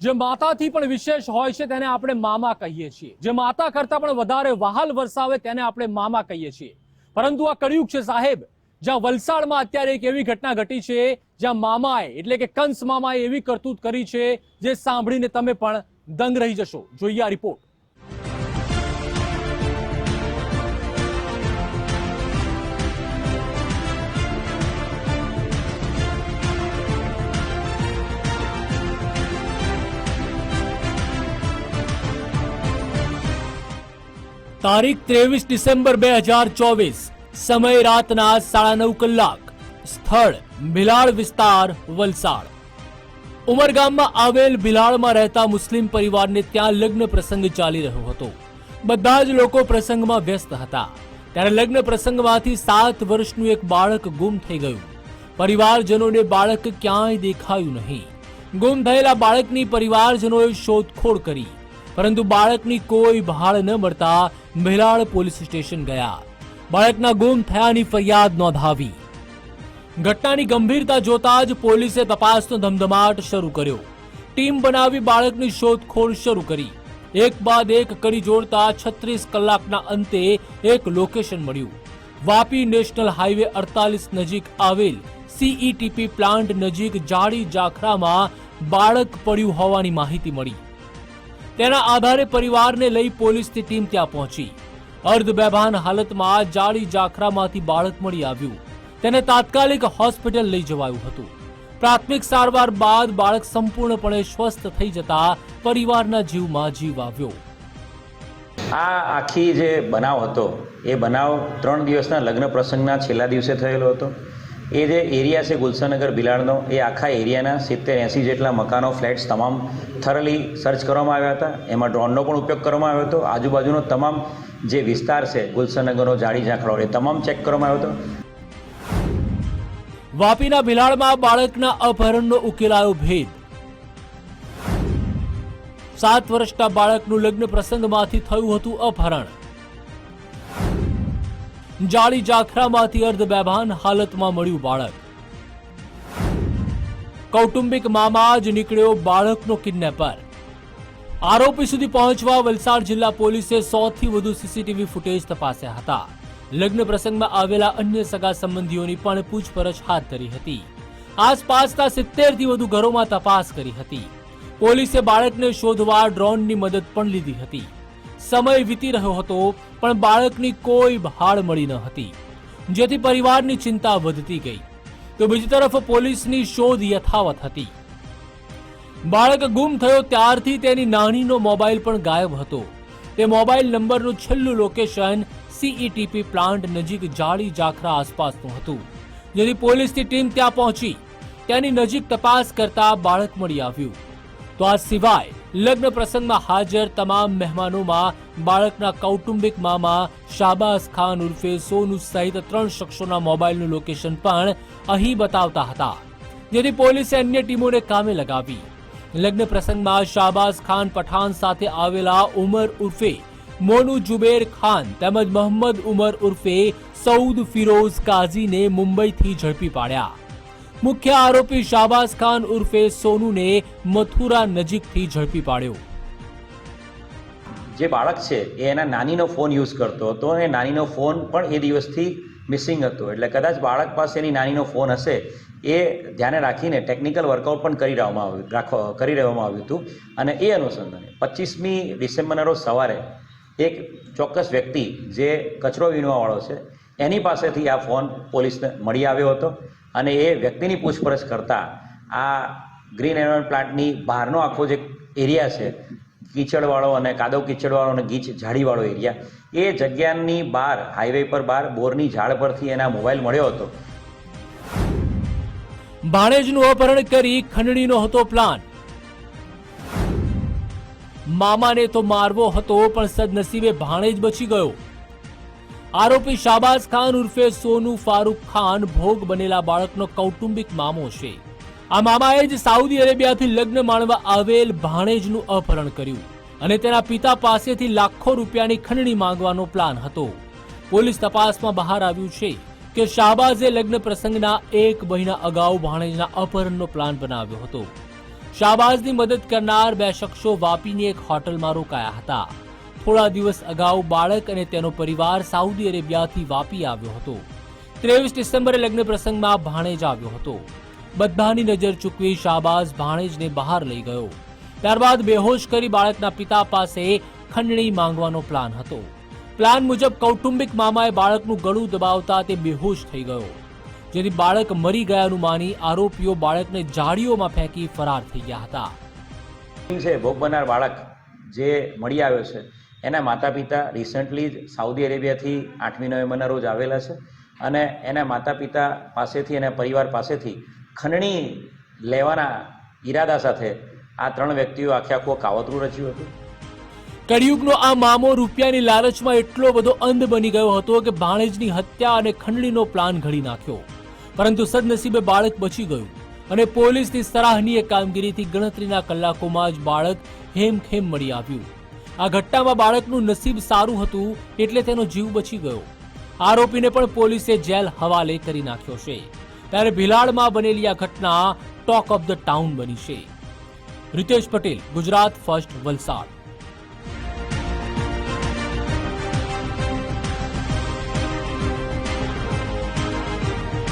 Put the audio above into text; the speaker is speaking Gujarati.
જે માતાથી પણ વિશેષ હોય છે તેને આપણે મામા કહીએ છીએ. જે માતા કરતાં પણ વધારે વહાલ વરસાવે તેને આપણે મામા કહીએ છીએ. પરંતુ આ કળિયુગ છે સાહેબ, જ્યાં વલસાડમાં અત્યારે એક એવી ઘટના ઘટી છે, જ્યાં મામાએ, એટલે કે કંસ મામાએ એવી કરતૂત કરી છે, જે સાંભળીને તમે પણ દંગ રહી જશો. જોઈએ આ રિપોર્ટ. તારીખ ત્રેવીસ ડિસેમ્બર બે હજાર ચોવીસ. સમય રાતના સાડા નવ કલાક. સ્થળ ભિલાડ વિસ્તાર, વલસાડ. ઉમરગામમાં આવેલ ભિલાડમાં રહેતા મુસ્લિમ પરિવારને ત્યાં લગ્ન પ્રસંગ ચાલી રહ્યો હતો. બધા જ લોકો પ્રસંગમાં વ્યસ્ત હતા. ત્યારે લગ્ન પ્રસંગમાંથી સાત વર્ષનું એક બાળક ગુમ થઈ ગયું. પરિવારજનોને બાળક ક્યાંય દેખાયું નહીં. ગુમ થયેલા બાળકની પરિવારજનોએ શોધખોળ કરી. પરંતુ બાળકની કોઈ ભાળ ન મળતા ભિલાડ પોલીસ સ્ટેશન ગયા. બાળકના ગુમ થયાની ફરિયાદ નોંધાવી. ઘટનાની ગંભીરતા જોતા જ પોલીસે તપાસનો ધમધમાટ શરૂ કર્યો. ટીમ બનાવી બાળકની શોધખોળ શરૂ કરી. એક બાદ એક કડી જોડતા છત્રીસ કલાકના અંતે એક લોકેશન મળ્યું. વાપી નેશનલ હાઈવે અડતાલીસ નજીક આવેલ સીઈટીપી પ્લાન્ટ નજીક જાડી જાખરામાં બાળક પડ્યું હોવાની માહિતી મળી. તેના આધારે પરિવારને લઈ પોલીસની ટીમ ત્યાં પહોંચી. અર્ધ બેભાન હાલતમાં જાળી જાખરામાંથી બાળક મળી આવ્યું. તેને તાત્કાલિક હોસ્પિટલ લઈ જવાયું હતું. પ્રાથમિક સારવાર બાદ બાળક સંપૂર્ણપણે સ્વસ્થ થઈ જતા પરિવારના જીવમાં જીવ આવ્યો. આ આખી જે બનાવ હતો, એ બનાવ ત્રણ દિવસના લગ્ન પ્રસંગના છેલ્લા દિવસે થયેલો હતો. એ જે એરિયા છે ગુલશનગર, બિલાડનો, એ આખા એરિયાના સિત્તેર એંસી જેટલા મકાનો, ફ્લેટ્સ તમામ થરલી સર્ચ કરવામાં આવ્યા હતા. એમાં ડ્રોનનો પણ ઉપયોગ કરવામાં આવ્યો હતો. આજુબાજુનો તમામ જે વિસ્તાર છે, ગુલશનગરનો જાડી ઝાંખડો એ તમામ ચેક કરવામાં આવ્યો હતો. વાપીના ભિલાડમાં બાળકના અપહરણનો ઉકેલાયો ભેદ. સાત વર્ષના બાળકનું લગ્ન પ્રસંગમાંથી થયું હતું અપહરણ. જાળી જાખરામાંથી અર્ધ બેભાન હાલતમાં મળ્યું બાળક. કૌટુંબિક મામા જ નીકળ્યો બાળકનો કિડનેપર. આરોપી સુધી પહોંચવા વલસાડ જિલ્લા પોલીસે સો થી વધુ સીસીટીવી ફૂટેજ તપાસ્યા હતા. લગ્ન પ્રસંગમાં આવેલા અન્ય સગા સંબંધીઓની પણ પૂછપરછ હાથ ધરી હતી. આસપાસના સિત્તેરથી વધુ ઘરોમાં તપાસ કરી હતી. પોલીસે બાળકને શોધવા ડ્રોનની મદદ પણ લીધી હતી. સમય વીતી રહ્યો હતો પણ બાળકની કોઈ ભાળ મળી ન હતી. જેથી પરિવારની ચિંતા વધતી ગઈ. તો બીજી તરફ પોલીસની શોધ યથાવત હતી. બાળક ગુમ થયો ત્યારથી તેની નાનીનો મોબાઈલ પણ ગાયબ હતો. તે મોબાઈલ નંબરનું છેલ્લું લોકેશન સીઈટીપી પ્લાન્ટ નજીક જાળી જાખરા આસપાસનું હતું. જેથી પોલીસની ટીમ ત્યાં પહોંચી. તેની નજીક તપાસ કરતા બાળક મળી આવ્યું. તો આ સિવાય લગ્ન પ્રસંગમાં હાજર તમામ મહેમાનોમાં બાળકના કૌટુંબિક મામા શાબાઝ ખાન ઉર્ફે સોનુ સહિત ત્રણ શખ્સોના મોબાઈલનું લોકેશન પણ અહીં બતાવતા હતા, જેથી પોલીસે અન્ય ટીમોને કામે લગાવી. લગ્ન પ્રસંગમાં શાબાઝ ખાન પઠાણ સાથે આવેલા ઉમર ઉર્ફે મોનુ જુબેર ખાન તેમજ મોહમ્મદ ઉમર ઉર્ફે સઉદ ફિરોઝ કાઝીને મુંબઈથી ઝડપી પાડ્યા. મુખ્ય આરોપી શાબાઝ ખાન ઉર્ફે સોનુને મથુરા નજીકથી ઝડપી પાડ્યો. જે બાળક છે, એ એના નાનીનો ફોન યુઝ કરતો હતો અને નાનીનો ફોન પણ એ દિવસથી મિસિંગ હતો. એટલે કદાચ બાળક પાસે એની નાનીનો ફોન હશે, એ ધ્યાને રાખીને ટેકનિકલ વર્કઆઉટ પણ કરી રહેવામાં આવ્યું, રાખવા, કરી રહેવામાં આવ્યું હતું. અને એ અનુસંધાને પચીસમી ડિસેમ્બરના રોજ સવારે એક ચોક્કસ વ્યક્તિ જે કચરો વીણવાવાળો છે, એની પાસેથી આ ફોન પોલીસને મળી આવ્યો હતો. અને એ વ્યક્તિની પૂછપરછ કરતાં આ ગ્રીન એનવરમેન્ટ પ્લાન્ટની બહારનો આખો જે એરિયા છે, કીચડવાળો અને કાદવ કીચડવાળો અને ગીચ ઝાડીવાળો એરિયા, એ જગ્યાની બહાર હાઈવે પર બહાર, બોરની ઝાડ પરથી એના મોબાઈલ મળ્યો હતો. ભાણેજનું અપહરણ કરી ખંડણીનો હતો પ્લાન. મામાને તો મારવો હતો, પણ સદનસીબે ભાણેજ બચી ગયો. આરોપી શાબાઝ ખાન ઉર્ફે સોનુ ફારૂક ખાન ભોગ બનેલા બાળકનો કૌટુંબિક મામો છે. આ મામાએ જ સાઉદી અરેબિયાથી લગ્ન માણવા આવેલ ભાણેજનું અપહરણ કર્યું અને તેના પિતા પાસેથી લાખો રૂપિયાની ખંડણી માંગવાનો પ્લાન હતો. પોલીસ તપાસમાં બહાર આવ્યું છે કે શાબાઝે લગ્ન પ્રસંગના એક મહિના અગાઉ ભાણેજના અપહરણનો પ્લાન બનાવ્યો હતો. શાહબાઝની મદદ કરનાર બે શખ્સો વાપીની એક હોટલમાં રોકાયા હતા. થોડા દિવસ અગાઉ બાળક અને તેનો પરિવાર સાઉદી અરેબિયાથી વાપી આવ્યો હતો. ત્રેવીસ ડિસેમ્બરે લગ્ન પ્રસંગમાં ભાણેજ આવ્યો હતો. બધાની નજર ચૂકવી શાહબાઝ ભાણેજને બહાર લઈ ગયો. ત્યારબાદ બેહોશ કરી બાળકના પિતા પાસે ખંડણી માંગવાનો પ્લાન હતો. પ્લાન મુજબ કૌટુંબિક મામાએ બાળકનું ગળું દબાવતા તે બેહોશ થઈ ગયો. જેથી બાળક મરી ગયાનું માની આરોપીઓ બાળકને જાળીઓમાં ફેંકી ફરાર થઈ ગયા હતા. છે, ભોગ બનનાર બાળક જે મળી આવ્યો છે એના માતા પિતા રિસન્ટલી જ સાઉદી અરેબિયાથી આઠમી નવેમ્બરના રોજ આવેલા છે અને એના માતા પિતા પાસેથી એના પરિવાર પાસેથી ખંડણી લેવાના ઈરાદા સાથે આ ત્રણ વ્યક્તિઓ આખે આખું કાવતરું રચ્યું હતું. કળિયુગનો આ મામો રૂપિયાની લાલચમાં એટલો બધો અંધ બની ગયો હતો કે ભાણેજની હત્યા અને ખંડણીનો પ્લાન ઘડી નાખ્યો. પરંતુ સદનસીબે બાળક બચી ગયું અને પોલીસની સરાહનીય કામગીરીથી ગણતરીના કલાકોમાં જ બાળક હેમખેમ મળી આવ્યું. આ ઘટનામાં બાળકનું નસીબ સારું હતું એટલે તેનો જીવ બચી ગયો. આરોપીને પણ પોલીસે જેલ હવાલે કરી નાખ્યો છે. ત્યારે ભિલાડમાં બનેલી આ ઘટના ટોક ઓફ ધ ટાઉન બની છે. રિતેશ પટેલ, ગુજરાત ફર્સ્ટ વલસાડ.